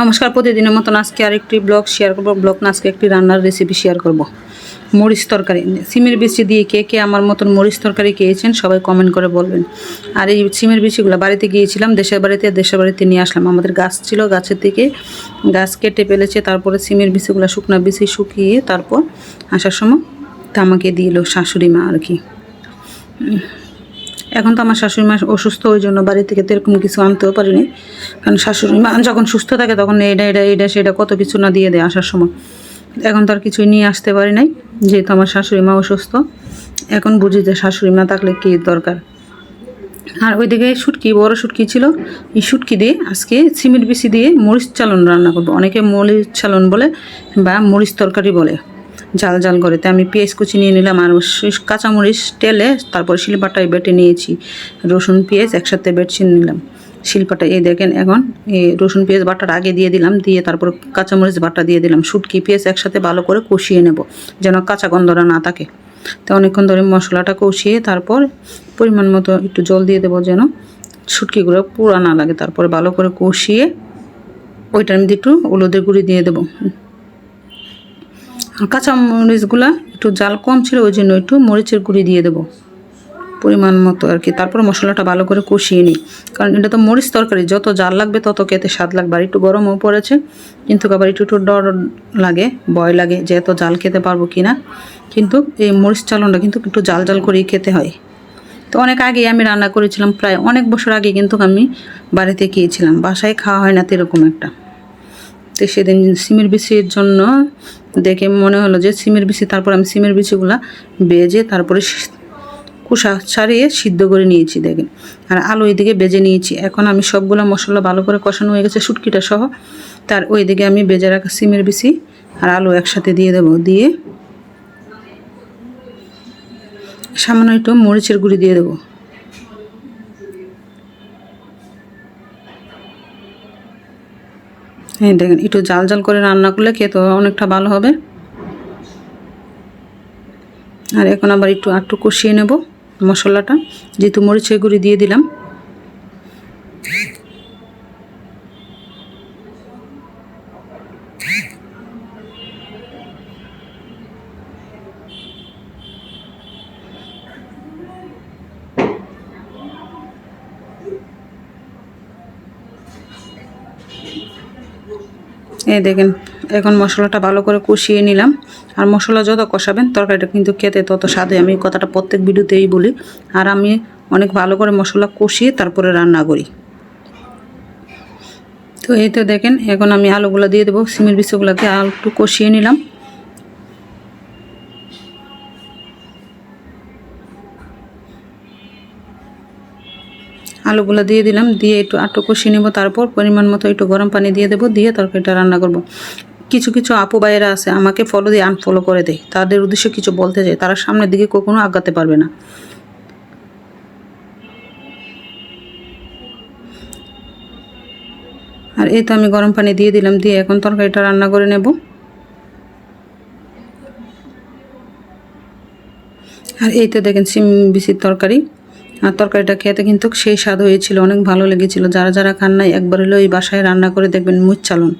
নমস্কার, প্রতিদিনের মতন আজকে আরেকটি ব্লগ শেয়ার করব। ব্লগ না, আজকে একটি রান্নার রেসিপি শেয়ার করব। মরিচ তরকারি, সিমের বিচি দিয়ে কে কে আমার মতন মরিচ তরকারি খেয়েছেন সবাই কমেন্ট করে বলবেন। আর এই সিমের বিচিগুলো বাড়িতে গিয়েছিলাম, দেশের বাড়িতে দেশের বাড়িতে নিয়ে আসলাম। আমাদের গাছ ছিল গাছের থেকে গাছ কেটে ফেলেছে, তারপরে সিমের বিচিগুলো শুকনা বিচি শুকিয়ে তারপর আসার সময় তা আমাকে দিল শাশুড়ি মা আর কি। এখন তো আমার শাশুড়ি মা অসুস্থ, ওই জন্য বাড়ি থেকে তো এরকম কিছু আনতেও পারিনি। কারণ শাশুড়ি মা যখন সুস্থ থাকে তখন এটা এটা এটা সেটা কত কিছু না দিয়ে দেয় আসার সময়। এখন তো আর কিছুই নিয়ে আসতে পারি নাই, যেহেতু আমার শাশুড়ি মা অসুস্থ। এখন বুঝি যে শাশুড়ি মা থাকলে কী দরকার। আর ওইদিকে শুটকি বড় শুটকি ছিল, এই শুটকি দিয়ে আজকে সিমেন্ট বেশি দিয়ে মরিচ চালন রান্না করব। অনেকে মরিচ চালন বলে বা মরিচ তরকারি বলে। জাল জাল করে। তাই আমি পেঁয়াজ কুচি নিয়ে নিলাম আর কাঁচামরিচ তেলে, তারপর শিলপাটায় বেটে নিয়েছি রসুন পেঁয়াজ, একসাথে বেটে নিলাম। শিলপাটা এই দেখেন এখন, এই রসুন পেঁয়াজ বাটার আগে দিয়ে দিলাম, দিয়ে তারপর কাঁচামরিচ বাটা দিয়ে দিলাম। শুটকি পেঁয়াজ একসাথে ভালো করে কষিয়ে নেব, যেন কাঁচা গন্ধটা না থাকে। তো অনেকক্ষণ ধরে মশলাটা কষিয়ে তারপর পরিমাণ মতো একটু জল দিয়ে দেবো যেন শুটকিগুলো পুরা না লাগে। তারপরে ভালো করে কষিয়ে ওইটার মধ্যে একটু হলুদের গুঁড়ি দিয়ে দেবো। কাঁচা মরিচগুলা একটু জাল কম ছিল ওই জন্য একটু মরিচের গুঁড়ি দিয়ে দেবো পরিমাণ মতো আর কি। তারপর মশলাটা ভালো করে কষিয়ে নিই। কারণ এটা তো মরিচ তরকারি, যত জাল লাগবে তত খেতে স্বাদ লাগবে। আর একটু গরমও পড়েছে, কিন্তু আবার একটু একটু ডর লাগে, ভয় লাগে যে এত জাল খেতে পারব কি না কিন্তু এই মরিচ চালনটা কিন্তু একটু জাল জাল করেই খেতে হয়। তো অনেক আগে আমি রান্না করেছিলাম, প্রায় অনেক বছর আগে কিন্তু আমি বাড়িতে গিয়েছিলাম বাসায় খাওয়া হয় না তো এরকম একটা। তো সেদিন সিমের বিচির জন্য দেখে মনে হলো যে সিমের বিচি, তারপর আমি সিমের বিচিগুলা বেজে তারপরে কুসা ছাড়িয়ে সিদ্ধ করে নিয়েছি দেখেন আর আলু এদিকে বেজে নিয়েছি। এখন আমি সবগুলো মশলা ভালো করে কষানো হয়ে গেছে শুটকিটা সহ। তার ওইদিকে আমি বেজে রাখা সিমের বিচি আর আলু একসাথে দিয়ে দেবো। দিয়ে সামান্য একটু মরিচের গুঁড়ি দিয়ে দেবো। হ্যাঁ দেখেন, একটু জাল জাল করে রান্না করলে খেতে অনেকটা ভালো হবে। আর এখন আবার একটু আটটু কষিয়ে নেব মশলাটা। যেহেতু মরিচের গুঁড়ি দিয়ে দিলাম। এই দেখেন, এখন মশলাটা ভালো করে কষিয়ে নিলাম। আর মশলা যত কষাবেন, তরকারিটা কিন্তু খেতে তত স্বাদে। আমি কথাটা প্রত্যেক ভিডিওতেই বলি। আর আমি অনেক ভালো করে মশলা কষিয়ে তারপরে রান্না করি। তো এই তো দেখেন, এখন আমি আলুগুলো দিয়ে দেবো, সিমের বিচগুলোকে আলু কষিয়ে নিলাম। আলুগুলো দিয়ে দিলাম, দিয়ে একটু আটু কষিয়ে নেব, তারপর পরিমাণ মতো একটু গরম পানি দিয়ে দেবো, দিয়ে তরকারিটা রান্না করব। কিছু কিছু আপু ভাইয়েরা আছে, আমাকে ফলো দিয়ে আনফলো করে দেয়। তাদের উদ্দেশ্যে কিছু বলতে চাই, তারা সামনের দিকে কখনো আগাতে পারবে না। আর এই তো আমি গরম পানি দিয়ে দিলাম, দিয়ে এখন তরকারিটা রান্না করে নেব। আর এই তো দেখেন, সিম বিচির তরকারি। আর তরকারিটা খেতে কিন্তু সেই স্বাদ হয়েছিল, অনেক ভালো লেগেছিল। যারা যারা খান নাই, একবার হলেও এই বাসায় রান্না করে দেখবেন মুচ চালন।